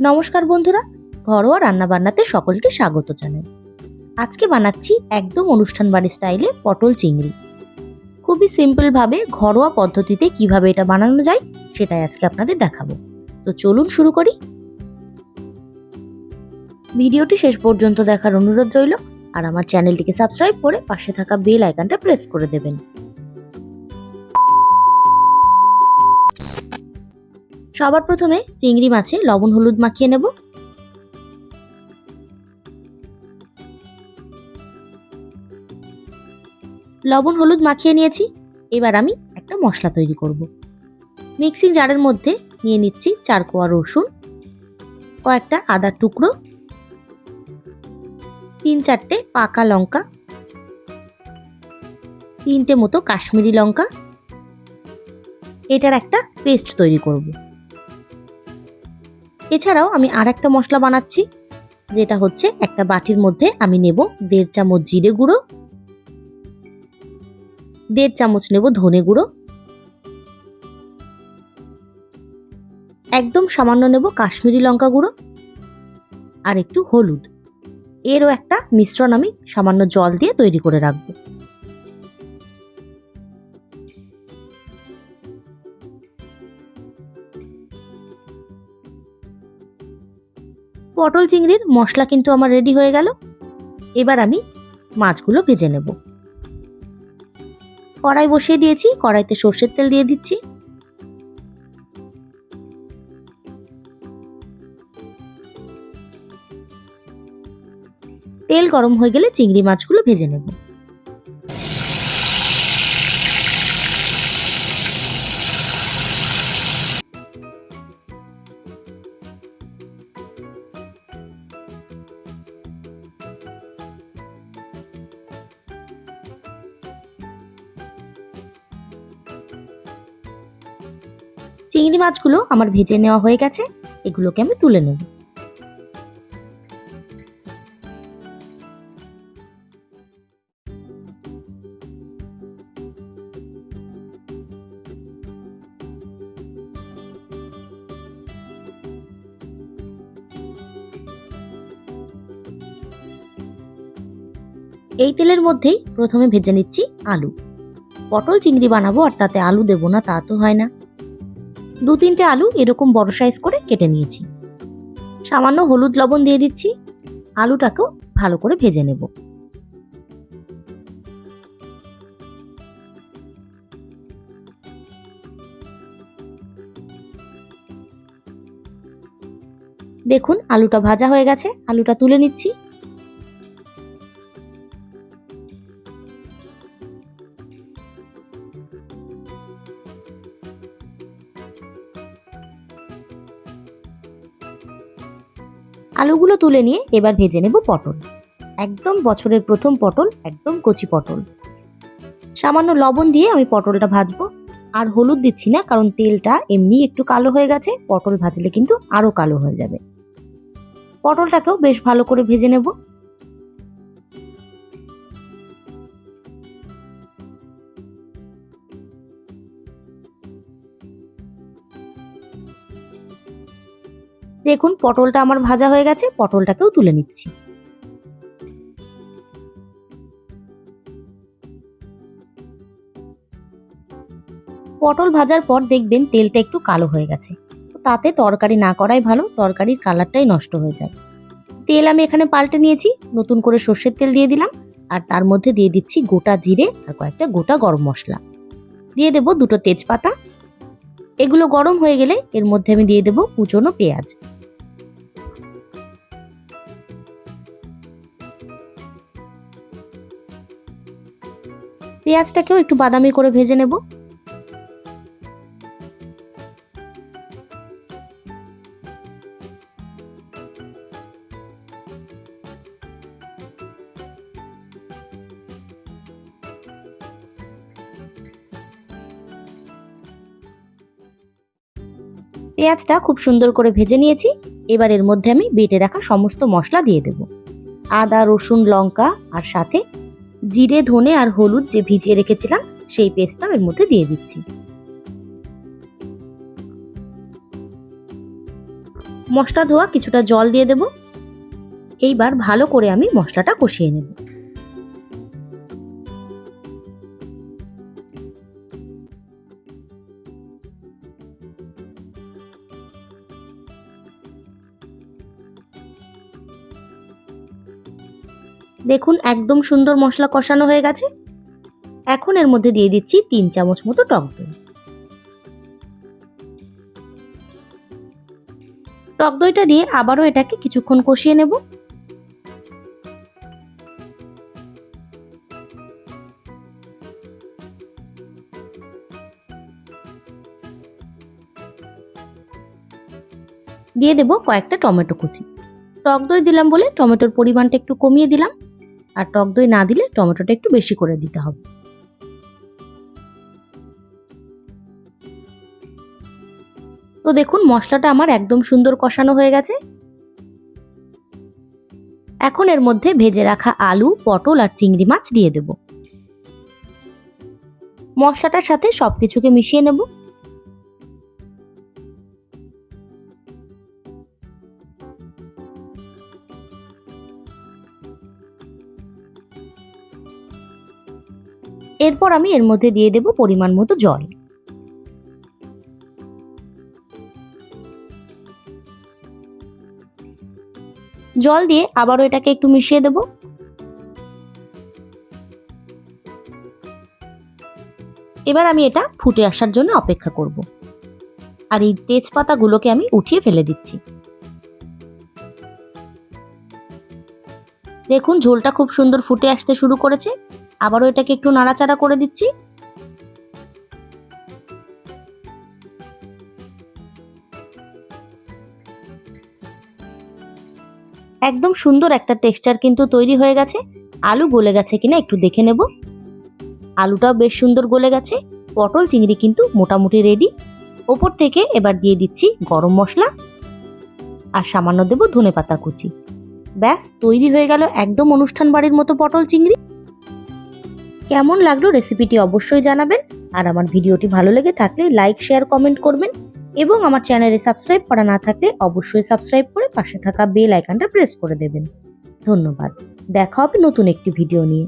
নমস্কার বন্ধুরা, ঘরোয়া রান্নাবান্নাতে সকলকে স্বাগত জানাই। আজকে বানাচ্ছি একদম অনুষ্ঠান বাড়ি স্টাইলে পটল চিংড়ি। খুবই সিম্পলভাবে ঘরোয়া পদ্ধতিতে কীভাবে এটা বানানো যায় সেটাই আজকে আপনাদের দেখাবো। তো চলুন শুরু করি। ভিডিওটি শেষ পর্যন্ত দেখার অনুরোধ রইল আর আমার চ্যানেলটিকে সাবস্ক্রাইব করে পাশে থাকা বেল আইকনটা প্রেস করে দেবেন। সবার প্রথমে চিংড়ি মাছে লবণ হলুদ মাখিয়ে নেব। লবণ হলুদ মাখিয়ে নিয়েছি, এবার আমি একটা মশলা তৈরি করব। মিক্সিং জারের মধ্যে নিয়ে নিচ্ছি চার কোয়া রসুন, কয়েকটা আদার টুকরো, তিন চারটে পাকা লঙ্কা, তিনটে মতো কাশ্মীরি লঙ্কা। এটার একটা পেস্ট তৈরি করব। এছাড়াও আমি আর একটা মশলা বানাচ্ছি, যেটা হচ্ছে একটা বাটির মধ্যে আমি নেব দেড় চামচ জিরে গুঁড়ো, দেড় চামচ নেব ধনে গুঁড়ো, একদম সামান্য নেব কাশ্মীরি লঙ্কা গুঁড়ো আর একটু হলুদ। এরও একটা মিশ্রণ আমি সামান্য জল দিয়ে তৈরি করে রাখব। পটল চিংড়ির মশলা কিন্তু আমার রেডি হয়ে গেল। এবার আমি মাছগুলো ভেজে নেব। কড়াই বসিয়ে দিয়েছি, কড়াইতে সর্ষের তেল দিয়ে দিচ্ছি। তেল গরম হয়ে গেলে চিংড়ি মাছগুলো ভেজে নেব। চিংড়ি মাছগুলো আমার ভেজে নেওয়া হয়ে গেছে। এগুলোকে আমি তুলে নেব। এই তেলের মধ্যেই প্রথমে ভেজে নিচ্ছি আলু। পটল চিংড়ি বানাবো আর তাতে আলু দেবো না, তা তো হয় না। দু তিনটে আলু এরকম বড় সাইজ করে কেটে নিয়েছি। সামান্য হলুদ লবণ দিয়ে দিচ্ছি। আলুটাকেও ভালো করে ভেজে নেব। দেখুন, আলুটা ভাজা হয়ে গেছে। আলুটা তুলে নিচ্ছি। আলুগুলো তুলে নিয়ে এবার ভেজে নেব পটল। একদম বছরের প্রথম পটল, একদম কচি পটল। সামান্য লবণ দিয়ে আমি পটলটা ভাজবো। আর হলুদ দিচ্ছি না, কারণ তেলটা এমনি একটু কালো হয়ে গেছে। পটল ভাজলে কিন্তু আরও কালো হয়ে যাবে। পটলটাকেও বেশ ভালো করে ভেজে নেব। দেখুন, পটলটা আমার ভাজা হয়ে গেছে, পটলটাকেও তুলে নিচ্ছি। পটল ভাজার পর দেখবেন তেলটা একটু কালো হয়ে গেছে। তাতে তরকারি না করাই ভালো, তরকারির কালারটাই নষ্ট হয়ে যায়। তেল আমি এখানে পাল্টে নিয়েছি, নতুন করে সর্ষের তেল দিয়ে দিলাম, আর তার মধ্যে দিয়ে দিচ্ছি গোটা জিরে আর কয়েকটা গোটা গরম মশলা। দিয়ে দেবো দুটো তেজপাতা। এগুলো গরম হয়ে গেলে এর মধ্যে আমি দিয়ে দেবো কুচনো পেঁয়াজ। পেঁয়াজটাকেও একটু বাদামি করে ভেজে নেব। পেঁয়াজটা খুব সুন্দর করে ভেজে নিয়েছি। এবার এর মধ্যে আমি বেটে রাখা সমস্ত মশলা দিয়ে দেব। আদা, রসুন, লঙ্কা আর সাথে জিরে, ধনে আর হলুদ যে ভিজিয়ে রেখেছিলাম, সেই পেস্টটা এর মধ্যে দিয়ে দিচ্ছি। মশলা ধোয়া কিছুটা জল দিয়ে দেব। এইবার ভালো করে আমি মশলাটা কষিয়ে নেব। দেখুন একদম সুন্দর মশলা কষানো হয়ে গেছে। এখন এর মধ্যে দিয়ে দিচ্ছি তিন চামচ মতো টক দই। টক দইটা দিয়ে আবারও এটাকে কিছুক্ষণ কষিয়ে নেব। দিয়ে দেব কয়েকটা টমেটো কুচি। টক দই দিলাম বলে টমেটোর পরিমাণটা একটু কমিয়ে দিলাম। আর টক দই না দিলে টমেটোটা একটু বেশি করে দিতে হবে। তো দেখুন, মশলাটা আমার একদম সুন্দর কষানো হয়ে গেছে। এখন এর মধ্যে ভেজে রাখা আলু, পটল আর চিংড়ি মাছ দিয়ে দেব। মশলাটার সাথে সবকিছুকে মিশিয়ে নেব। এরপর আমি এর মধ্যে দিয়ে দেব পরিমাণ মতো জল। জল দিয়ে আবারও এটাকে একটু মিশিয়ে দেব। এবার আমি এটা ফুটে আসার জন্য অপেক্ষা করব। আর এই তেজপাতাগুলোকে আমি উঠিয়ে ফেলে দিচ্ছি। দেখুন, ঝোলটা খুব সুন্দর ফুটে আসতে শুরু করেছে। আবারও এটাকে একটু নাড়াচাড়া করে দিচ্ছি। একদম সুন্দর একটা টেক্সচার কিন্তু তৈরি হয়ে গেছে। আলু গলে গেছে কিনা একটু দেখে নেব। আলুটাও বেশ সুন্দর গলে গেছে। পটল চিংড়ি কিন্তু মোটামুটি রেডি ওপর থেকে এবার দিয়ে দিচ্ছি গরম মশলা। আর সামান্য দেবো ধনে পাতা কুচি। ব্যাস, তৈরি হয়ে গেল একদম অনুষ্ঠান বাড়ির মতো পটল চিংড়ি। কেমন লাগল রেসিপিটি অবশ্যই জানাবেন। আর আমার ভিডিওটি ভালো লেগে থাকলে লাইক, শেয়ার, কমেন্ট করবেন। এবং আমার চ্যানেলে সাবস্ক্রাইব করা না থাকলে অবশ্যই সাবস্ক্রাইব করে পাশে থাকা বেল আইকনটা প্রেস করে দেবেন। ধন্যবাদ। দেখা হবে নতুন একটি ভিডিও নিয়ে।